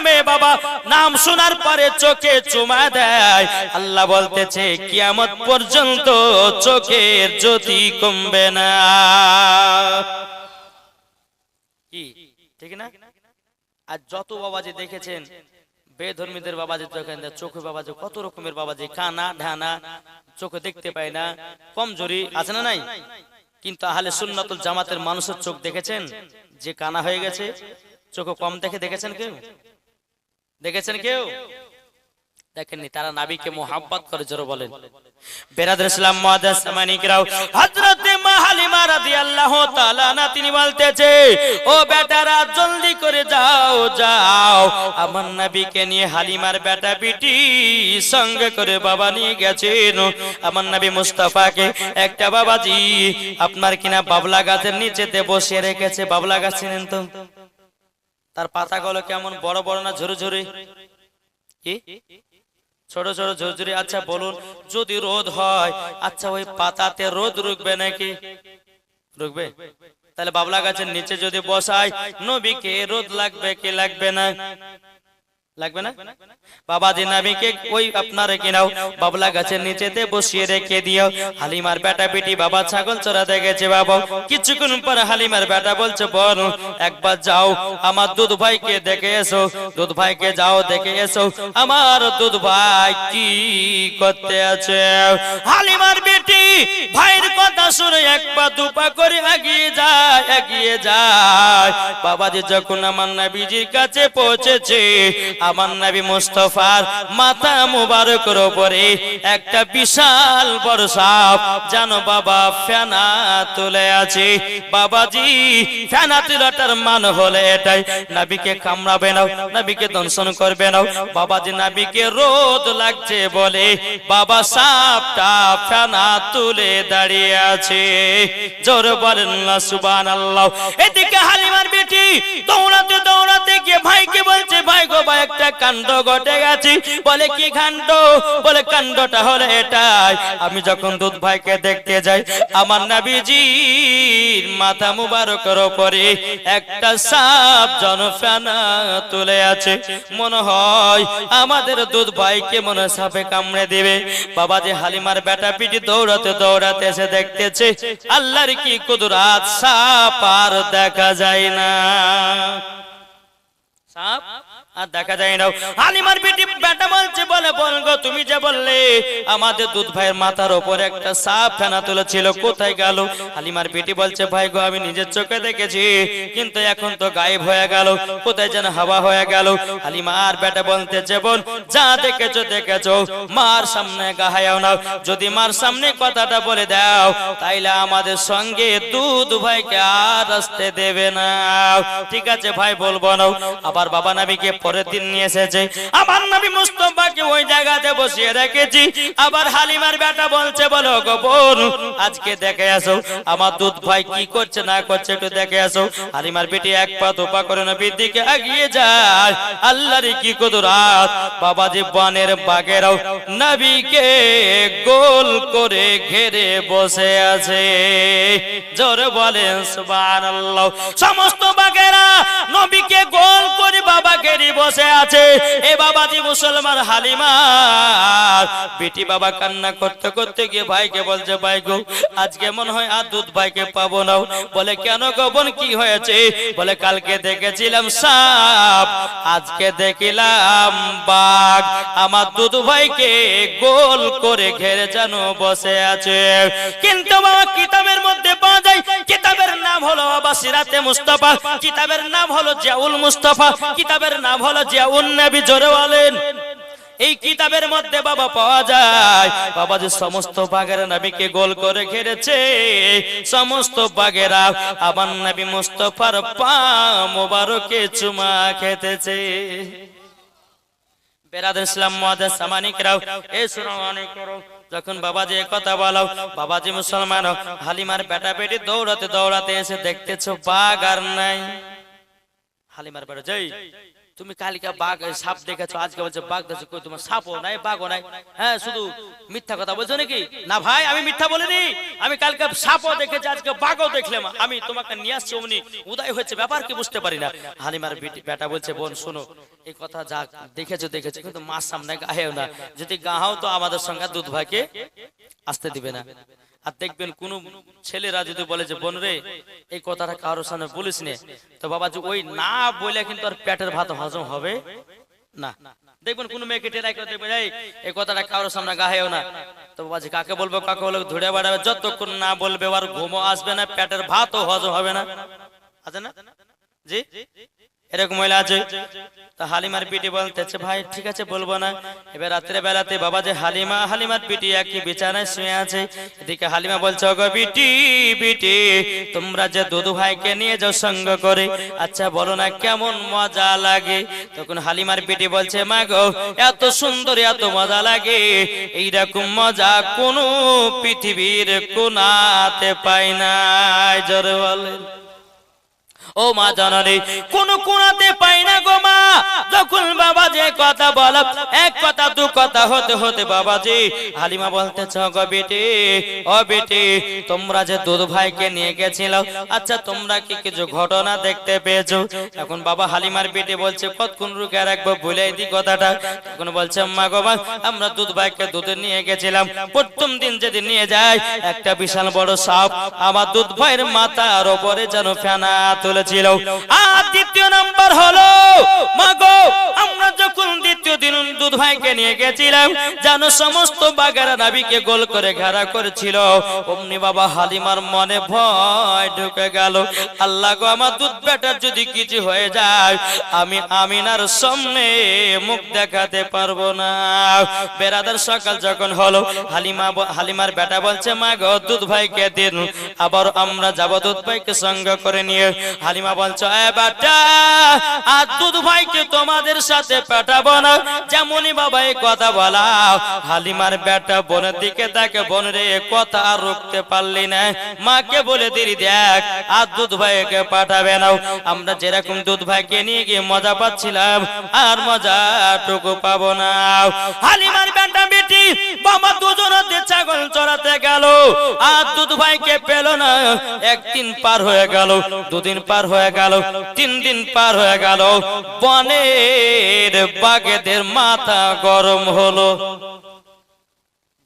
নামে বাবা, নাম শোনার পরে চোখে চুমা দেয়। আল্লাহ বলতেছে, কিয়ামত পর্যন্ত চোখের জ্যোতি কমবে না। কি? ঠিক না? আর যত বাবাজি দেখেছেন, বেধর্মীদের বাবাজি দেখেন চোখে বাবাজি, কত রকমের বাবাজি, কানা, ঢানা, চোখে দেখতে পায় না। কমজোরি আছে না নাই? কিন্তু আহলে সুন্নাতুল জামাতের মানুষের চোখ দেখেছেন? যে কানা হয়ে গেছে, চোখে কম দেখে দেখেছেন কেউ? দেখেছেন কেউ? দেখেননি তারা নাবিকে মোহাব্বত করে জোরে বলেন। বেরাদুল ইসলাম মুআদ্দাস সামানিকরাও মা হালিমা রাদিয়াল্লাহু তাআলা না তিনি বলতেছে ও বেটারা জলদি করে যাও যাও। আমার নবীকে নিয়ে হালিমার বেটা বিটি সঙ্গে করে বাবা নিয়ে গেছেন। আমার নবী মুস্তাফাকে একটা বাবাজি আপনার কিনা বাবলা গাছের নিচেতে বসিয়ে রেখেছে বাবলা গাছ চিনেন তো? তার পাতাগুলো কেমন বড় বড় না ঝুরে ঝুরে কি? ছোট ছোট ঝুরঝুরি? আচ্ছা বলুন, যদি রোদ হয় আচ্ছা ওই পাতাতে রোদ রুকবে নাকি? রুকবে? তাহলে বাবলা গাছের নিচে যদি বসায় নবীকে রোদ লাগবে কি লাগবে না? লাগবে না? বাবাজি নাবিকে ওই আপনারে কিনাও বাবলা গাছের নিচেতে বসিয়ে রেখে দিও। হালিমার বেটা বেটি বাবা ছাগল চড়াতে গেছে বাবা। কিছুক্ষণ পর হালিমার বেটা বলছে বল একবার যাও। আমার দুধ ভাইকে দেখে এসো। দুধ ভাইকে যাও দেখে এসো। আমার দুধ ভাই কি করতে আছে? হালিমার বেটি ভাইয়ের কথা শুনে এক পা দুপা করে এগিয়ে যায় এগিয়ে যায়। বাবাজি যখন আমার নবীজির কাছে পৌঁছেছে আমার নবী মুস্তফার মাথা মুবারকের উপরে একটা বিশাল বড় সাপ জানো বাবা ফেনা তুলে আছে। বাবাজি, ফেনা তুলাটার মান হলে এটাই। নবীকে কামড়াবে না, নবীকে দংশন করবে না। বাবাজি নবীকে রোদ লাগছে বলে বাবা সাপটা ফেনা তুলে দাঁড়িয়ে আছে। জোর বলেন না সুবান আল্লাহ এদিকে হালিমার বেটি দৌড়াতে দৌড়াতে গিয়ে ভাইকে বলছে, ভাই গো, ভাই একটা কাণ্ড ঘটে গেছে। বলে কি কাণ্ড? বলে কাণ্ডটা হলো এটাই। আমি যখন দুধ ভাইকে দেখতে যাই, আমার নাবিজির মাথা মুবারকের উপরে একটা সাপ জনফানা তুলে আছে। মনে হয় আমাদের দুধ ভাইকে মনে সাপে কামড়ে দিবে। বাবা যে হালিমার বেটা পিটি দৌড়াতে দৌড়াতে এসে দেখতেছে, আল্লাহর কি কুদরাত, সাপ আর দেখা যায় না। সাপ? দেখা যায় না। হালিমার বেটি বেটা বলছে, বলে বল তুমি যে বললে, আমাদের দুধ ভাইয়ের মাথার উপরে একটা সাপ ফেনা তুলেছিল, কোথায় গেল? হালিমার বেটি বলছে, ভাই গো, আমি নিজের চোখে দেখেছি, কিন্তু এখন তো গায়েব হয়ে গেল, কোথায় যেন হাওয়া হয়ে গেল। হালিমার বেটা বলতেছে, বোন, যা দেখেছ দেখেছ, মার সামনে গাহায়াও না যদি মার সামনে কথাটা বলে দাও, তাইলে আমাদের সঙ্গে দুধ ভাইকে আর আসতে দেবে না। ঠিক আছে ভাই, বলব না আবার বাবা নাবিকে পরের দিন নিয়ে এসেছে। আমার নবী মুস্তফাকে ওই জায়গাতে বসিয়ে রেখেছি। আবার হালিমার বেটা বলছে, বলো গো বোন আজকে দেখে আসো, আমার দুধ ভাই কি করছে, না করছে, একটু দেখে আসো। হালিমার বেটি এক পা দুপা করে নবীর দিকে এগিয়ে যায়। আল্লাহর কি কুদরাত, বাবাজি বনের বাগেরাও নবীকে গোল করে ঘেরে বসে আছে। জোরে বলেন, সুবহানাল্লাহ। সমস্ত বাগেরা ঘেরে বসে আছে। এ বাবাজি মুসলমান হালিমার বেটি বাবা কান্না করতে করতে গিয়ে ভাইকে বলছে ভাই গো আজকে মনে হয় আর দুধ ভাইকে পাবো না। বলে, কেন গো বোন, কি হয়েছে? বলে, কালকে দেখেছিলাম সাপ, আজকে দেখিলাম বাঘ। আমার দুধ ভাইকে গোল করে ঘেরে যেন বসে আছে। কিন্তু বাবা কিতাবের মধ্যে পাওয়া যায়, কিতাবের নাম হলো বাবা সিরাতে মুস্তাফা, কিতাবের নাম হলো জিয়াউল মুস্তাফা, কিতাবের নাম হলো জিয়াউন নবী জোরে বলেন, এই কিতাবের মধ্যে বাবা পাওয়া যায়, বাবা যে সমস্ত বাগেরা নবীকে গোল করে ঘিরেছে, সমস্ত বাগেরা আমার নবী মুস্তফার পা মোবারকে চুমা খেতেছে। বেরাদ ইসলাম মহাদেশ কথা বলো, বাবাজি মুসলমান, হালিমার বেটা বেটি দৌড়াতে দৌড়াতে এসে দেখতেছো বাঘ আর নাই। হালিমার বেটা, যাই। তুমি কালিকা বাঘ সাপ দেখেছ, আজকে বলছে, বাঘ দেখছ, কই তোমার সাপও নাই, বাঘও নাই? হ্যাঁ শুধু মিথ্যা কথা বলছো নাকি? না ভাই, আমি মিথ্যা বলিনি। আমি কালকে সাপও দেখেছি, আজকে বাঘও দেখলাম। আমি তোমাকে নিয়ে আসছি অমনি। উদয় হয়েছে, ব্যাপার কি বুঝতে পারি না। হালিমার বেটা বলছে, বোন, শোনো এই কথা যা দেখেছ দেখেছ, কিন্তু মার সামনে গাহেও না। যদি গাহাও তো আমাদের সঙ্গে দুধ ভাইকে আসতে দিবে না। আর দেখবেন কোন ছেলেরা যদি বলে যে, বোন রে, এই কথাটা কারোর সামনে বলিস নে। তো বাবাজি ওই না বলে কিন্তু আর পেটের ভাত হজম হবে না। দেখবেন কোন মেয়েকে টেরাই করে দেখবেন, এই এই কথাটা কারোর সামনে গাহেও না। তো বাবাজি কাকে বলব কাকে বলব ধরে বাড়াবে, যতক্ষণ না বলবে আর ঘুমো আসবে না, পেটের ভাতও হজম হবে না। আছে না? জি? এরকম মহিলা আছে তা হালিমার পিটি বলতেছে, ভাই, ঠিক আছে, বলব না। এবার রাত্রে বেলাতে বাবা যে হালিমা, হালিমার পিটি একই বিছানায় শুয়ে আছে। এদিকে হালিমা বলছে, ওগো বিটি পিটি, তোমরা যে দুদু ভাইকে নিয়ে যাও সঙ্গ করে আচ্ছা বলো না কেমন মজা লাগে? তখন হালিমার পিটি বলছে, মা গো, এত সুন্দর, এত মজা লাগে। এইরকম মজা কোন পৃথিবীর কোনাতে পাই নাই। জোরে বলেন। ও মা জননী, কোন কোনাতে পাই না গো মা। যখন বাবা যে কথা বল, এক কথা, দু কথা হতে হতে বাবা জি হালিমা বলতেছ গো বেটি, ও বেটি, তোমরা যে দুধ ভাইকে নিয়ে গেছিল আচ্ছা তোমরা কি কিছু ঘটনা দেখতে পেয়েছ? এখন বাবা হালিমার বেটি বলছে কতক্ষণ রুকে রাখব ভুলে দি কথাটা। এখন বলছে মা গো মা, আমরা দুধ ভাইকে দুধে নিয়ে গেছিলাম। প্রথম দিন যেদিন নিয়ে যায়, একটা বিশাল বড় সাপ আমার দুধ ভাইয়ের মাথার ওপরে যেন ফেনা তুলেছিল আর দ্বিতীয় নাম্বার হলো মাগো আমরা যখন দ্বিতীয় দিন দুধ ভাইকে নিয়ে গেছিলাম, যেন সমস্ত বাগেরা নাবিকে গোল করে ঘেরা করেছিল। অমনি বাবা হালিমার মনে ভয় ঢুকে গেল। আল্লাহ গো, আমার দুধ বেটার যদি কিছু হয়ে যায়, আমি আমিনার সামনে মুখ দেখাতে পারব না। বেড়াদের সকাল যখন হলো, হালিমা হালিমার বেটা বলছে, মা গো, দুধ ভাইকে দিন, আবার আমরা যাব দুধ ভাইকে সঙ্গ করে নিয়ে। হালিমা বলছে, এ বেটা আর দুধ ভাইকে তোমাদের সাথে পাঠাবো না। যেমনই বাবা এই কথা বলা হালিমার বেটা বোনের দিকে তাকে বোন রে কথা আর রুখতে পারলি না। মাকে বলে দিলি, দেখ, আর দুধ ভাইকে পাঠাবে না। আমরা যেরকম দুধ ভাইকে নিয়ে গিয়ে মজা পাচ্ছিলাম, আর মজাটুকু পাবো না। হালিমার বেটা বেটি বাবা দুজন ছাগল চড়াতে গেল, আর দুধ ভাইকে পেল না। একদিন পার হয়ে গেল, দুদিন পার হয়ে গেল, তিন দিন পার হয়ে গেল। বনের বাগেদের মাথা গরম হলো।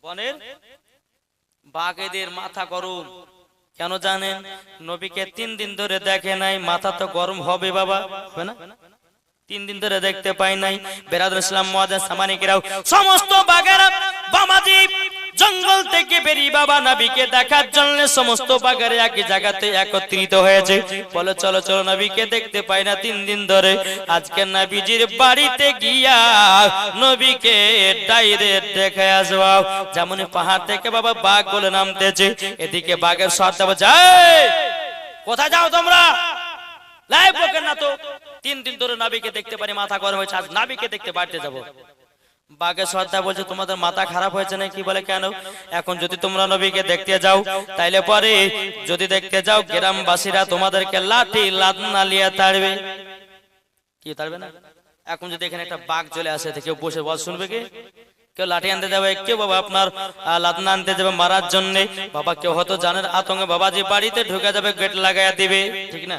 বনের বাগেদের মাথা গরম। কেন জানেন? নবীকে তিন দিন ধরে দেখে নাই, মাথা তো গরম হবে বাবা। না? তিন দিন ধরে দেখতে পাই নাই। বেরাদুল ইসলাম মহাজান সামানিকেরাও সমস্ত বাগেরা বামাজি জঙ্গল থেকে বেরিয়ে বাবা নবীকে দেখার জন্য সমস্ত বাগারে একই জায়গাতে একত্রিত হয়েছে। বলে চলো চলো নবীকে দেখতে পাই না তিন দিন ধরে। আজকে নবীজির বাড়িতে গিয়া নবীকে ডাইরেক্ট দেখে আসব। যেমন পাহাড় থেকে বাবা বাঘ বলে নামতেছে। এদিকে বাঘের সর্দা বলছে "এই, কোথায় যাও তোমরা? লাইভ না তো? তিন দিন ধরে নাবিকে দেখতে পারি, মাথা গরম হয়েছে, আজ নাবিকে দেখতে বাড়তে যাব। বাঘের সর্দার বলছে, তোমাদের মাথা খারাপ হয়েছে না কি বলে, কেন? এখন যদি তোমরা নবীকে দেখতে যাও, তাইলে পরে যদি দেখতে যাও, গ্রামবাসীরা তোমাদেরকে লাঠি লাদনা লিয়ে তাড়বে। কি, তাড়বে না? এখন যদি এখানে একটা বাঘ চলে আসে কেউ বসে বল শুনবে কি? কেউ লাঠি আনতে যাবে, কেউ বাবা আপনার লাদনা আনতে যাবে মারার জন্য। বাবা কেউ হয়তো জানেন আতঙ্কে বাবাজি বাড়িতে ঢুকে যাবে, গেট লাগাইয়া দিবে, ঠিক না?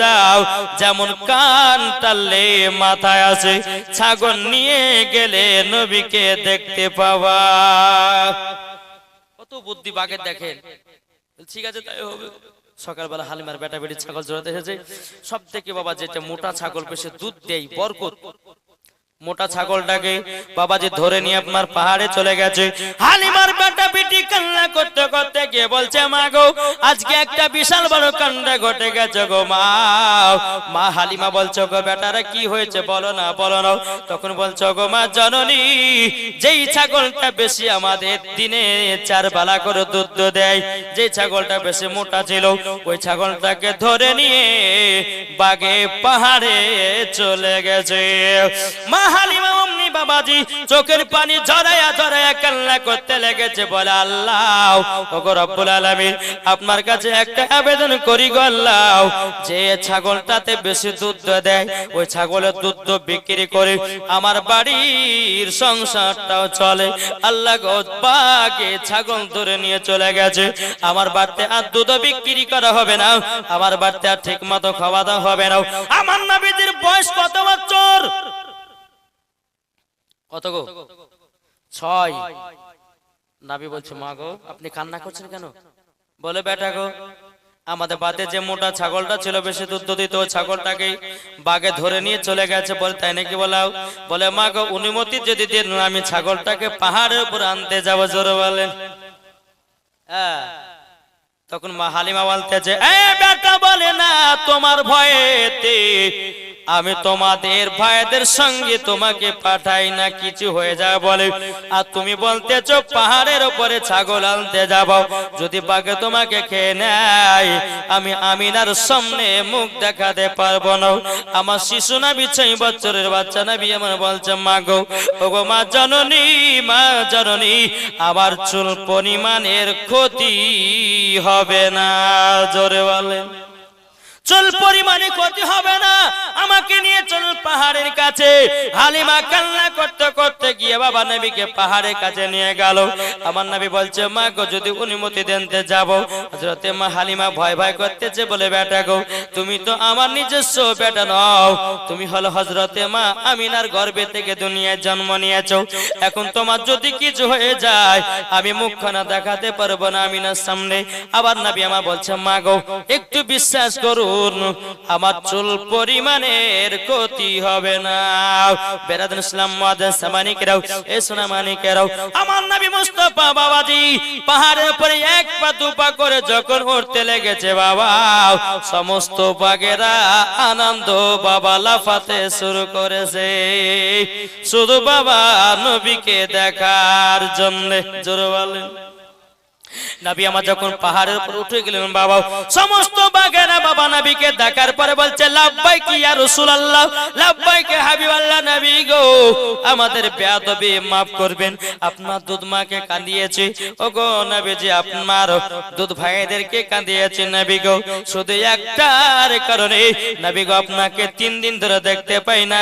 যাও। যেমন কান তালে মাথায় আসে, ছাগল নিয়ে গেলে নবীকে দেখতে পাওয়া। কত বুদ্ধি বাঘের দেখেন। ঠিক আছে, তাই হবে। সকালবেলা হালিমার বেটা বেটি ছাগল জড়াতে এসেছে। সব থেকে বাবা যেটা মোটা ছাগল পেশে দুধ দেয়, বরকত। মোটা ছাগলটাকে বাবাজি ধরে নিয়ে আপনার পাহাড়ে চলে গেছে। হালিমার বেটা বেটি বেটি কান্না করতে করতে গিয়ে বলছে মা গো আজকে একটা বিশাল বড় কান্না ঘটে গেছে গো মা। মা হালিমা বলছো গো বেটারা কি হয়েছে বলো না বলো না তখন বলছো গো মা জননী যেই ছাগলটা বেশি আমাদের দিনে চার বেলা করে দুধ দেয় যে ছাগলটা বেশি মোটা ছিল ওই ছাগলটাকে ধরে নিয়ে বাগে পাহাড়ে চলে গেছে। মা চোখের পানি ঝরায়া ঝরায়া কান্না করতে লেগেছে বলে আল্লাহ। আপনার কাছে একটা আবেদন করি যে ছাগলটাতে বেশি দুধ দেয়, ওই ছাগলের দুধ বিক্রি করে আমার বাড়ির সংসারটাও চলে। আল্লাহ বাগে ছাগল ধরে নিয়ে চলে গেছে। আমার বাড়িতে আর দুধ বিক্রি করা হবে না। আমার বাড়িতে আর ঠিক মতো খাওয়া দাওয়া হবে না। আমার নাবিদের বয়স কত বছর? কত গো? ছয়। নাবি বলছে মা গো আপনি কান্না করছেন কেন? বলে বেটা গো আমাদের বাতে যে মোটা ছাগলটা ছিল বেশি দুধ দিত ছাগলটাকে বাগে ধরে নিয়ে চলে গেছে বলে তাই নাকি বলাও? বলে মা গো অনুমতি যদি দেন আমি ছাগলটাকে পাহাড়ের উপর আনতে যাব জোরে বলেন। হ্যাঁ। তখন মা হালিমা বলতেছে এ বেটা বলে না তোমার ভয়েতে আমি তোমাদের ভাইদের সঙ্গে তোমাকে পাঠাই না, কিছু হয়ে যায় বলে। আর তুমি বলতেছ, পাহাড়ের উপরে ছাগল আনতে যাব। যদি বাঘে তোমাকে খেয়ে নেয়, আমি আমিনার সামনে মুখ দেখাতে পারব না। আমার শিশু না ছয় বছরের বাচ্চা নাবি আমার বলছে মা গো ওগো মা জননী মা জননী, আমার চুল পরিমাণের ক্ষতি হবে না। জোরে বলেন। চল পরিমাণে ক্ষতি হবে না। আমাকে নিয়ে চল পাহাড়ের কাছে। হালিমা কান্না করতে করতে গিয়ে বাবা নবীকে পাহাড়ের কাছে নিয়ে গেল। আমার নবী বলছে, মা গো, যদি অনুমতি দেনতে যাব। হযরতে মা হালিমা ভয় ভয় করতেছে বলে, বেটা গো, তুমি তো আমার নিজস্ব বেটা নও। তুমি হলো হযরতে মা আমিনার গর্ভে থেকে দুনিয়ায় জন্ম নিয়েছো। এখন তোমার যদি কিছু হয়ে যায়, আমি মুখ মুখখানা দেখাতে পারব না আমিনার সামনে। আবার নবী আমার বলছে, মা গো, একটু বিশ্বাস করুন আমার চুল পরিমাণের ক্ষতি হবে না। বেরাদুল ইসলাম সামানিকেরাও, এ সোনা আমার নবী বাবাজি, পাহাড়ের উপরে এক পা করে যখন উঠতে লেগেছে বাবা, সমস্ত বাগেরা আনন্দ বাবা লাফাতে শুরু করেছে। শুধু বাবা নবীকে দেখার জন্য, জোরে বলেন। নাবি আমার যখন পাহাড়ের উপর উঠে গেলেন, বাবা, সমস্ত বাগেরা বাবা নবীকে দেখার পরে বলছে লাভবাই কি ইয়া রাসূলুল্লাহ? লাভবাই কে হাবিবাল্লাহ নবী গো? আমাদের বেয়াদবি maaf করবেন, আপনার দুধ মাকে কাঁদিয়েছে। ও গো নবীজি, আপনার দুধ ভাইদেরকে কাঁদিয়েছে নবী গো। শুধু একটার কারণে নবী গো আপনাকে তিন দিন ধরে দেখতে পাই না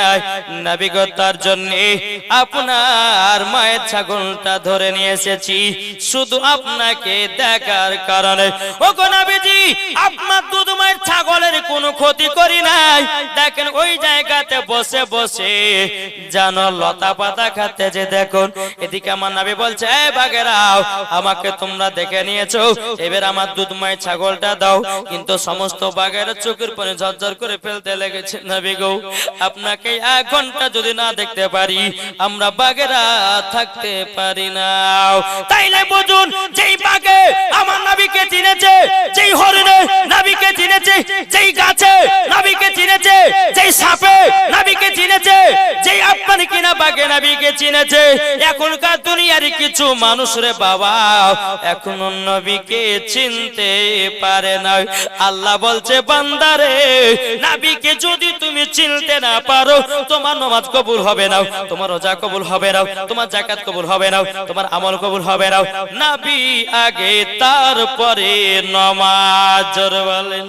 নবী গো, তার জন্য আপনার মায়ের ছাগলটা ধরে নিয়ে এসেছি। শুধু আপনাকে দেখার কারণে? ও গো নবীজি, আপনার দুধ মায়ের ছাগলের কোনো ক্ষতি করি নাই। দেখেন, ওই জায়গাতে বসে বসে জানো লতা পাতা খাতে যে দেখুন, এদিকে আমার নাবি বলছে, এ বাগেরাও আমাকে তোমরা দেখে নিয়েছো। এবার আমার দুধ মায়ের ছাগলটা দাও। কিন্তু সমস্ত বাগের চোখের পরে ঝরঝর করে ফেলতে লেগেছে। নবী গো, আপনাকে এক ঘণ্টা যদি না দেখতে পারি, আমরা বাগেরা থাকতে পারি না। তাইলে বুঝুন, যেই বাগে আমার নাবিকে চিনেছে, যেই হরিণে নাবিকে চিনেছে, যেই গাছে নাবিকে চিনেছে, যেই সাপে নাবিকে চিনেছে, যেই আপনার কিনা বাগে নাবিকে চিনেছে। এখনকার দুনিয়ার কিছু মানুষ রে বাবা, এখন নবীকে চিনতে পারে না। আল্লাহ বলছে বান্দারে নাবিকে যদি তুমি চিনতে না পারো, তোমার নামাজ কবুল হবে না, তোমার রোজা কবুল হবে না, তোমার জাকাত কবুল হবে না, তোমার আমল কবুল হবে না। নাবি আগে তারপরে নমাজ। বলেন।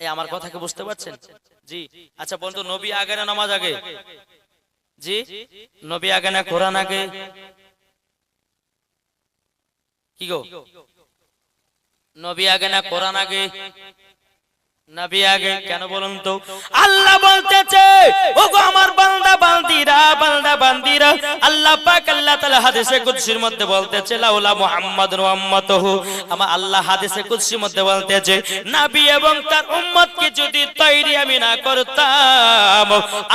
আমার কথা কি বুঝতে পারছেন? জি। আচ্ছা বন্ধু, নবী আগে না নামাজ আগে? জি? নবী আগে না কোরআন আগে? কি গো? নবী আগে না কোরআন আগে? নবী আগে কেন বলুন তো? আল্লাহ বলতেছে, ওগো আমার বান্দা, বান্দিরা বান্দা, বান্দিরা, আল্লাহ পাক আল্লাহ তাআলা হাদিসে কুদসির মধ্যে বলতেছে, লাউলা মুহাম্মাদুর ওয়া উম্মাতুহু। আমার আল্লাহ হাদিসে কুদসির মধ্যে বলতেছে, নবী এবং তার উম্মতকে যদি তৈরি আমি না করতাম।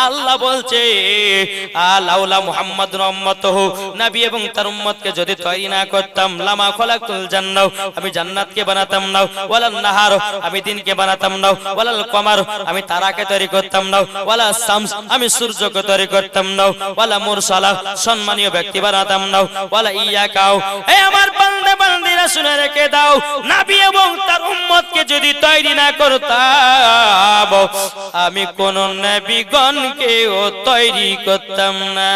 আল্লাহ বলছে আলাউলা মুহাম্মদ উম্মত নবী এবং তার উম্মতকে যদি তৈরি না করতাম, লামা খলাকুল জান্নাহ, আমি জান্নাতকে বানাতাম না। ওয়ালাল নাহার, আমি দিনকে বানাতাম না ওয়ালাল কমার, আমি তারাকে তৈরি করতাম না ওয়ালা শামস, আমি সূর্যকে তৈরি করতাম না ওয়ালা মুরসালা, সম্মানীয় ব্যক্তি বানাতাম না ওয়ালা ইয়াকাও। এই আমার বান্দা বান্দিরা শুনে রেখে দাও, নবী এবং তার উম্মতকে যদি তৈরি না করতাম, আমি কোন নবীগণকেও তৈরি করতাম না।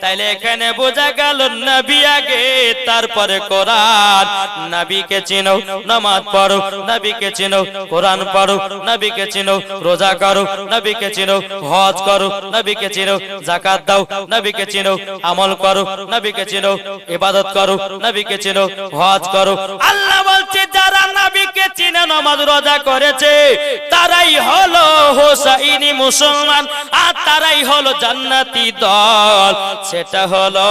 তাইলে এখানে বোঝা গেল, নবী আগে, তারপরে কোরআন। নবীকে চিনো, নামাজ পড়ো, নবীকে চিনো, কোরআন পড়ো, নবীকে চিনো, রোজা করো, নবীকে চিনো, হজ করো নবীকে চিনো জাকাত দাও, নবীকে চিনো, আমল করো, নবীকে চিনো, ইবাদত করো, নবীকে চিনো, হজ করো। আল্লাহ বলছে, যারা নবীকে চিনে, নামাজ রোজা করেছে, তারাই হলো হোসাইনি মুসলমান, আর তারাই হলো জান্নাতি দল। সেটা হলো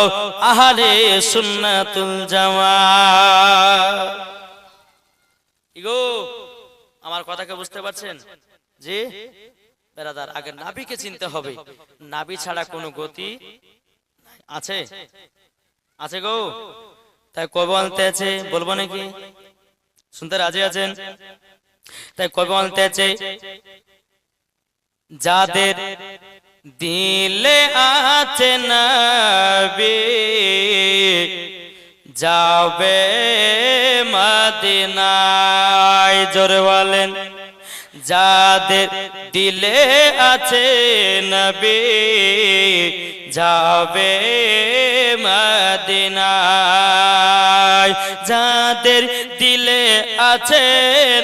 আহারে সুন্নাতুল জামাত ইগো, আমার কথাকে বুঝতে পারছেন? জি? বেরাদার, আগে নাবিকে চিনতে হবে। নাবি ছাড়া কোনো গতি আছে? আছে গো। তাই কবে বলতে আছে বলব নাকি? শুনতে রাজি আছেন? তাই কবে বলতে আছে? যাদের দিলে আছে নবী যাবে মদিনায়। জোরে বলেন। যাদের দিলে আছে নবী যাবে মদিনায়। যাদের দিলে আছে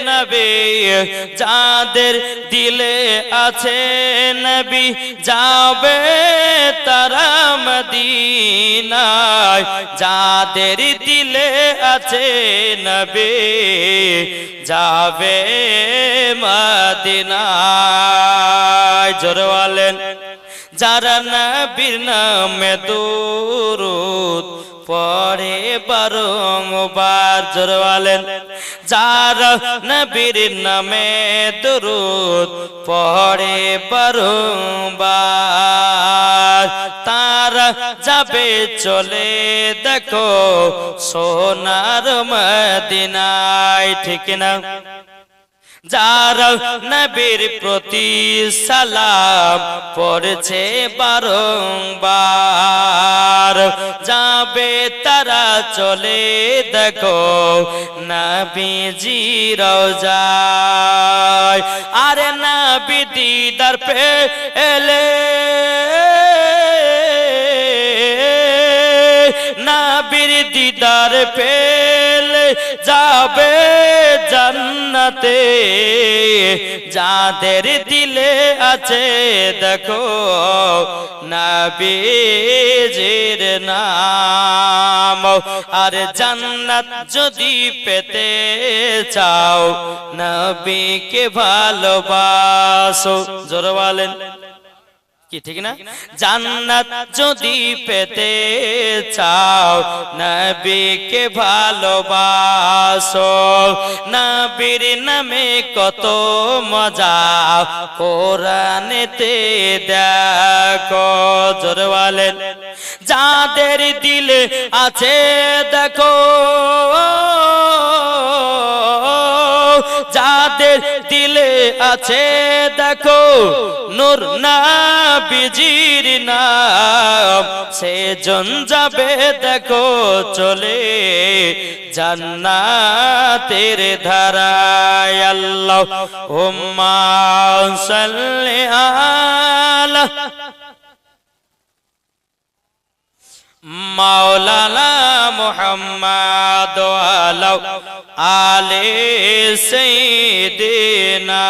নবী, যাদের দিলে আছে নবী, যাবে তারা মদিনায়। যাদের দিলে আছে নবী, যাবে মদিনায়। জোরওয়ালেন যারা নবীর নামে দুরুদ পরে বারংবার জোরওয়ালেন যারা নবীর নামে দুরুদ পরে বারংবার তারা যাবে চলে দেখো সোনার মদিনায়, ঠিক না? যারা নবীর প্রতি সালাম পড়ছে বারংবার। যাবে তারা চলে দেখো নবীজি রোজায়। আরে নবী দিদার পে এলে নাবির দিদার পেলে যাবে জান্নাতে। যাদের দিলে আছে, দেখো নাবিজের নাম। আর জান্নাত যদি পেতে চাও, নবীকে ভালোবাসো। জোর বলেন। কি ঠিক না? জান্নাত যদি পেতে চাও নবীকে ভালোবাসো। নবীর নামে কত মজা কোরআনেতে দেখো। জোরে বলেন যাদের দিলে আছে দেখো। যাদের দিলে আছে, দেখো, নূর না বিজির নাম। সে জন যাবে, দেখো, চলে জান্নাতের ধারায়। আল্লাহ হুম্মা সাল্লি আলা মাওলানা মুহাম্মদ আলে সাইয়্যিদিনা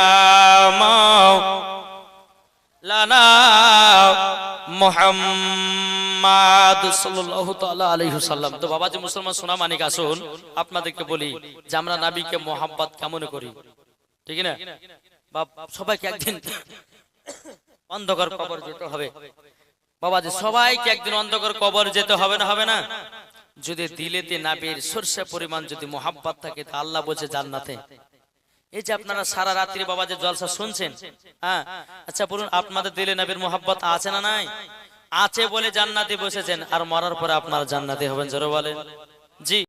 মাওলানা মুহাম্মদ সাল্লাল্লাহু তাআলা আলাইহি সাল্লাম তো বাবাজি মুসলমান সোনা মানিক, আসুন আপনাদেরকে বলি যে আমরা নবীকে মোহাব্বত কেমন করি? ঠিক না? বাপ, সবাইকে একদিন অন্ধকার কবর যেতে হবে। বাবাজি সবাইকে একদিন অন্ধকার কবর যেতে হবে না হবে না? যদি দিলেতে নাবির সর্ষে পরিমাণ যদি মোহাব্বত থাকে তা আল্লাহ বলছে জান্নাতে। এই যে আপনারা সারা রাত্রি বাবা যে জলসা শুনছেন? হ্যাঁ। আচ্ছা বলুন আপনাদের দিলে নাবির মোহাব্বত আছে না নাই? আছে বলে জান্নাতে বসেছেন আর মরার পরে আপনারা জান্নাতে হবেন জোরে বলেন। জি।